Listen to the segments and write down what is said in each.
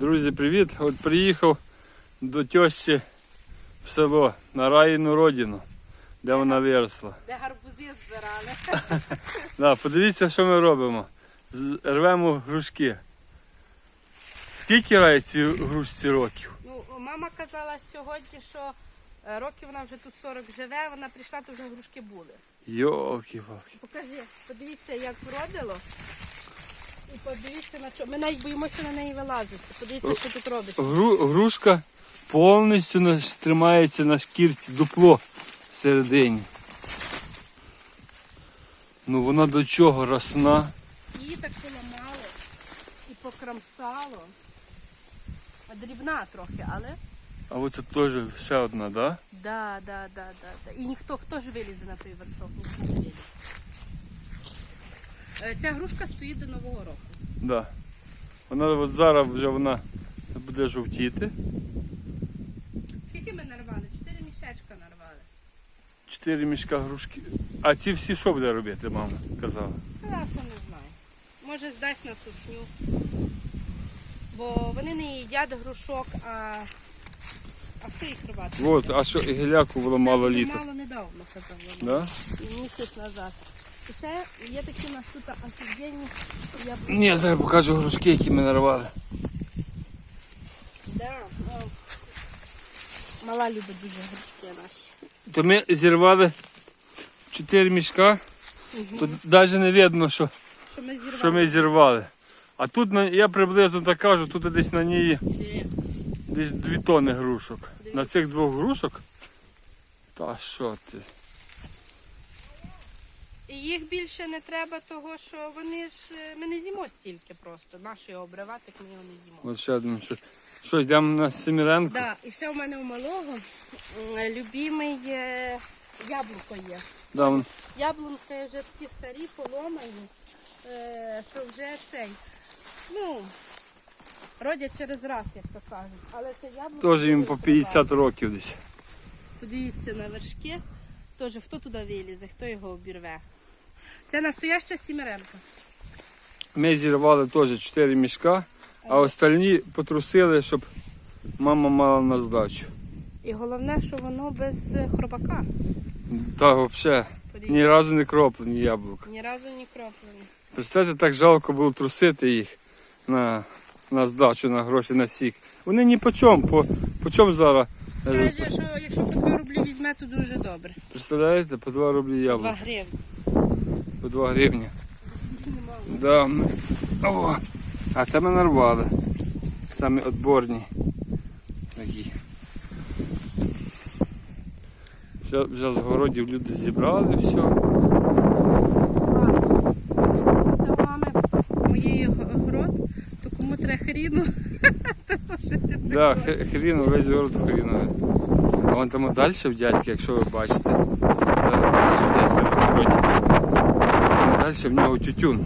Друзі, привіт! От приїхав до тещі в село на Раїну родину, де вона виросла. Де гарбузи збирали. Да, подивіться, що ми робимо. Рвемо грушки. Скільки рає ці грушці років? Ну, мама казала сьогодні, що е, років вона вже тут 40 живе, вона прийшла, то вже грушки були. Йолки-палки. Покажи, подивіться, як вродило. І подивіться на що. Ми навіть боїмося на неї вилазити. Подивіться, що тут робиться. Гру, грушка повністю на- тримається на шкірці, дупло всередині. Ну вона до чого росна. Її так поламало і покрамсало. А дрібна трохи, але. А оце теж ще одна, так? Да? Да, да, да, да, да. І ніхто хто ж вилізе на той вершок, ніхто не вилізе. Е, Ця грушка стоїть до Нового року. Да. Вона от зараз вже вона буде жовтіти. Скільки ми нарвали? Чотири мішечка нарвали. Чотири мішка грушки. А ці всі що буде робити, мама казала? Що не знаю. Може здасть на сушню. Бо вони не їдять грушок, а, а хто їх рвати? От, а що гіляку було мало Це. Мало недавно казала. Да? Місяць назад. І ще є такі у нас тут офігенні. Я... Ні, я зараз покажу грушки, які ми нарвали. Да. о. Мала любить дуже грушки наші. То ми зірвали чотири мішка, то навіть не видно, що, Що ми зірвали. що ми зірвали. А тут я приблизно так кажу, тут десь на ній Де? десь дві тони грушок. На цих двох грушок. Та що ти? І їх більше не треба, того що вони ж е, ми не з'їмо стільки просто. Нашої обривати ми його не з'їмо. От ще один. Що, що йдемо на Семіренко? Да, і ще в мене у малого м, любимий е, яблуко є. Да, вон, Яблунки вже такі старі, поломані, е, що вже цей. Ну, родять через раз, як то кажуть. Але це яблуко. теж їм по дуже 50 років десь. Подивіться на вершки. Теж хто туди вилізе, хто його обірве. Це настояща сімеренка. Ми зірвали теж 4 мішка, а остальні потрусили, щоб мама мала на здачу. І головне, що воно без хробака. Так, взагалі, ні разу не кроплені яблука. Ні разу не кроплені. Представте, так жалко було трусити їх на, на здачу, на гроші, на сік. Вони ні по чому, по, по чому зараз. е, Каже, що якщо по 2 рублі візьме, то дуже добре. Представляєте, по 2 рублі 2 гривні. По 2 гривні. Да. О, а це ми нарвали. Самі відборні. Такі. Вже, вже з городів люди зібрали все. Це мами моєї город, то кому треба хріну, можете Да, х- хрін, весь город хріновий. А вон там далі в дядька, якщо ви бачите. Зараз дядька. Там в нього тютюн.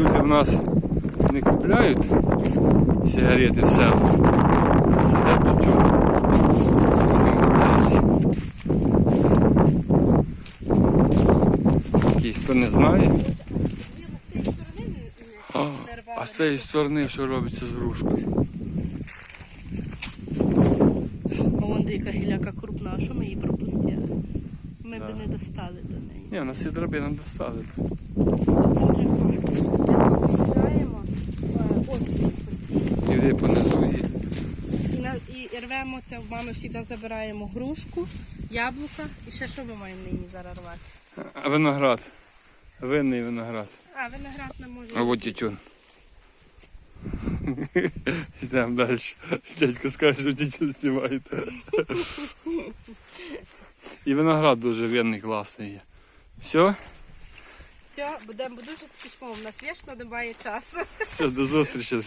Люди в нас не купляють сигарети в селах. Сидять тютюн. Такий, хто не знає. А, з цієї сторони що робиться з грушкою? Вон яка гіляка крупна, а що ми її пропустили? Ми Да. б не достали до неї. Ні, у нас і драбина достали. Е, осінь постійно. Іди понизу її. І, на, і рвемо це, в мами завжди забираємо грушку, яблука і ще що ми маємо нині зараз рвати? А виноград. Винний виноград. А, виноград не може. А от тютюн. Йдемо далі. Дядько скаже, що тютюн знімають. І виноград дуже винний, класний є. Все? Все, будемо дуже спішмо. У нас вічно немає часу. Все, до зустрічі.